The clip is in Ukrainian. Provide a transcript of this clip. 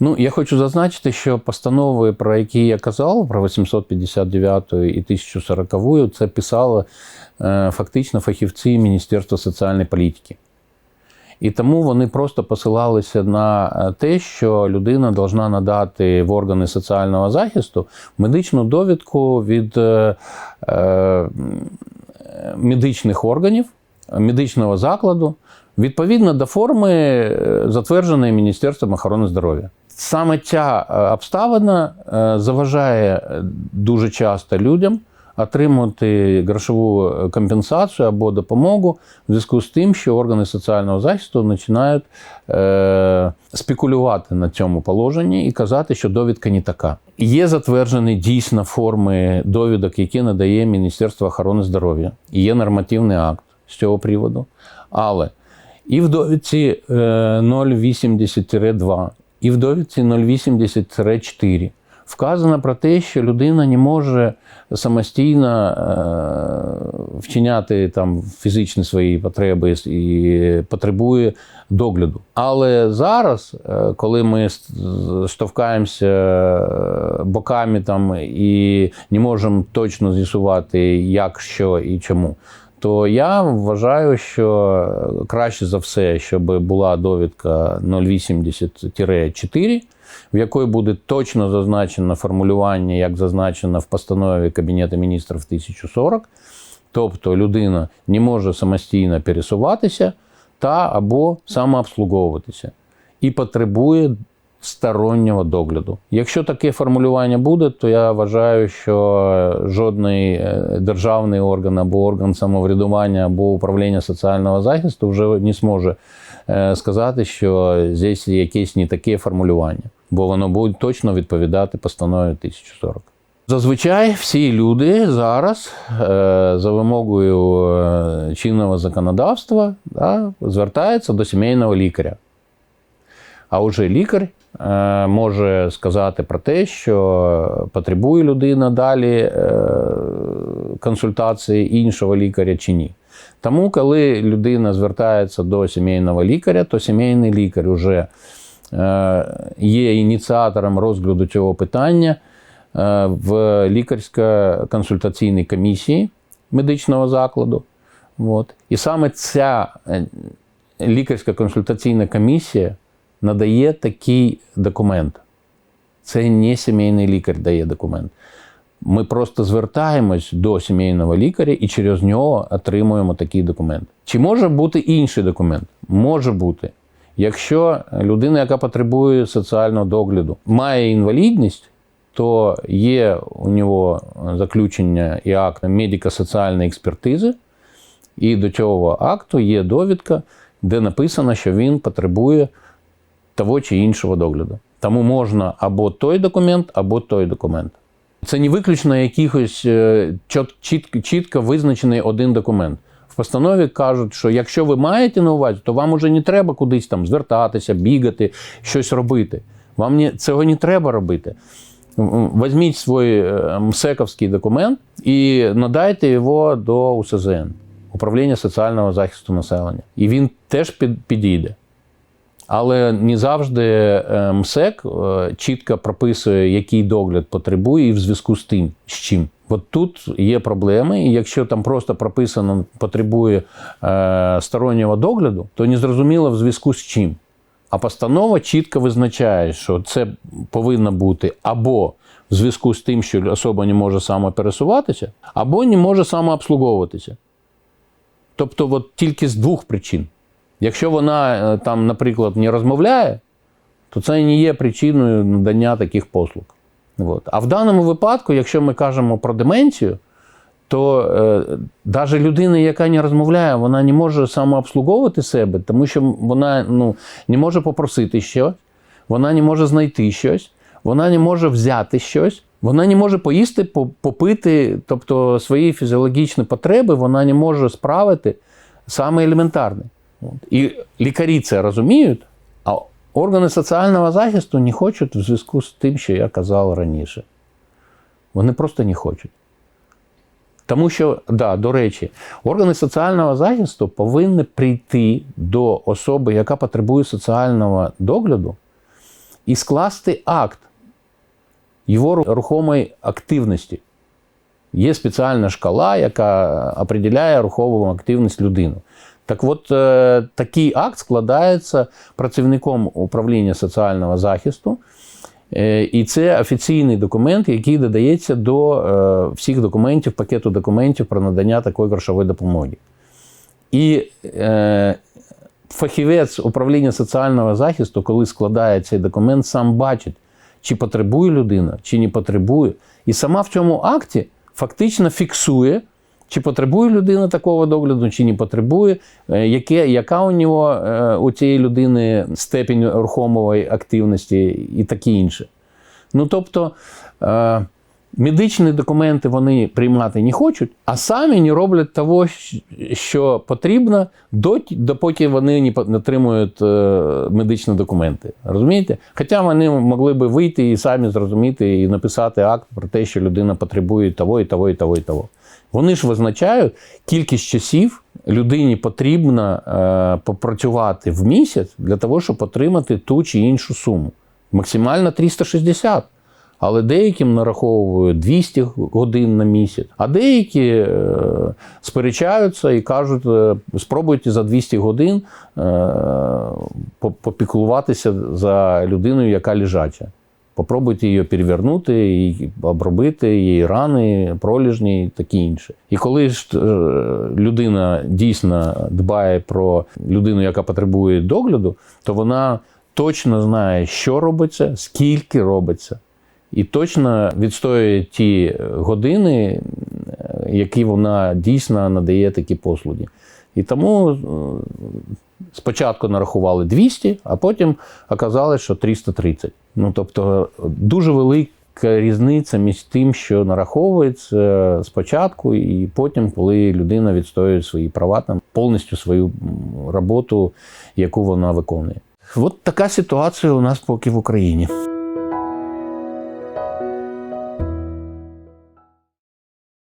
Ну, я хочу зазначити, що постанови, про які я казав, про 859 і 1040, це писали е, фактично фахівці Міністерства соціальної політики. І тому вони просто посилалися на е, те, що людина повинна надати в органи соціального захисту медичну довідку від е, медичних органів, медичного закладу, відповідно до форми, е, затвердженої Міністерством охорони здоров'я. Саме ця е, обставина е, заважає дуже часто людям отримати грошову компенсацію або допомогу в зв'язку з тим, що органи соціального захисту починають спекулювати на цьому положенні і казати, що довідка не така. Є затверджені дійсно форми довідок, які надає Міністерство охорони здоров'я. І є нормативний акт з цього приводу. Але і в довідці е, 080-2, і в довідці 080-4 вказано про те, що людина не може самостійно е, вчиняти там фізичні свої потреби і потребує догляду. Але зараз, е, коли ми штовхаємося е, боками там і не можемо точно з'ясувати, як, що і чому. То я вважаю, що краще за все, щоб була довідка 080-4, в якої буде точно зазначено формулювання, як зазначено в постанові Кабінету міністрів 1040. Тобто людина не може самостійно пересуватися та або самообслуговуватися і потребує стороннього догляду. Якщо таке формулювання буде, то я вважаю, що жодний е, державний орган або орган самоврядування або управління соціального захисту вже не зможе е, сказати, що здесь якесь не таке формулювання, бо воно буде точно відповідати постанові 1040. Зазвичай всі люди зараз е, за вимогою чинного законодавства да, звертаються до сімейного лікаря. А вже лікар е, може сказати про те, що потребує людина далі е, консультації іншого лікаря чи ні. Тому, коли людина звертається до сімейного лікаря, то сімейний лікар вже е, є ініціатором розгляду цього питання в лікарсько-консультаційній комісії медичного закладу. От. І саме ця лікарська консультаційна комісія надає такий документ. Це не сімейний лікар дає документ. Ми просто звертаємось до сімейного лікаря і через нього отримуємо такий документ. Чи може бути інший документ? Може бути. Якщо людина, яка потребує соціального догляду, має інвалідність, то є у нього заключення і акт медико-соціальної експертизи, і до цього акту є довідка, де написано, що він потребує того чи іншого догляду. Тому можна або той документ, або той документ. Це не виключно якихось е, чітко, визначений один документ. В постанові кажуть, що якщо ви маєте на увазі, то вам уже не треба кудись там звертатися, бігати, щось робити. Вам не, цього не треба робити. Візьміть свій е, МСЕКовський документ і надайте його до УСЗН, управління соціального захисту населення. І він теж підійде. Але не завжди МСЕК е, чітко прописує, який догляд потребує, і в зв'язку з тим, з чим. От тут є проблеми, і якщо там просто прописано потребує е, стороннього догляду, то не зрозуміло в зв'язку з чим. А постанова чітко визначає, що це повинно бути або в зв'язку з тим, що особа не може самопересуватися, або не може самообслуговуватися. Тобто, от тільки з двох причин. Якщо вона е, там, наприклад, не розмовляє, то це не є причиною надання таких послуг. От. А в даному випадку, якщо ми кажемо про деменцію, то е, навіть людина, яка не розмовляє, вона не може самообслуговувати себе, тому що вона ну, не може попросити щось, вона не може знайти щось, вона не може взяти щось, вона не може поїсти, попити, тобто свої фізіологічні потреби вона не може справити саме елементарне. І лікарі це розуміють, а органи соціального захисту не хочуть в зв'язку з тим, що я казав раніше. Вони просто не хочуть. Тому що, да, до речі, органи соціального захисту повинні прийти до особи, яка потребує соціального догляду, і скласти акт його рухомої активності. Є спеціальна шкала, яка определяє рухову активність людини. Так от, е, такий акт складається працівником управління соціального захисту, Е, і це офіційний документ, який додається до е, всіх документів, пакету документів про надання такої грошової допомоги. І е, фахівець управління соціального захисту, коли складає цей документ, сам бачить, чи потребує людина, чи не потребує. І сама в цьому акті фактично фіксує, чи потребує людина такого догляду, чи не потребує, е, яке, яка у нього е, у цієї людини степінь рухомої активності і таке інше. Ну тобто. е, Медичні документи вони приймати не хочуть, а самі не роблять того, що потрібно, допоки вони не отримують медичні документи. Розумієте? Хоча вони могли би вийти і самі зрозуміти і написати акт про те, що людина потребує того, і того, і того, і того. Вони ж визначають кількість часів людині потрібно е, попрацювати в місяць для того, щоб отримати ту чи іншу суму. Максимально 360. Але деяким нараховують 200 годин на місяць, а деякі е, сперечаються і кажуть, е, спробуйте за 200 годин е, попіклуватися за людиною, яка лежача. Попробуйте її перевернути і обробити її рани, проліжні і таке інше. І коли ж е, людина дійсно дбає про людину, яка потребує догляду, то вона точно знає, що робиться, скільки робиться, і точно відстоює ті години, е, які вона дійсно надає такі послуги. І тому е, спочатку нарахували 200, а потім оказалось, що 330. Ну тобто дуже велика різниця між тим, що нараховується спочатку, і потім, коли людина відстоює свої права, там повністю свою роботу, яку вона виконує. От така ситуація у нас поки в Україні.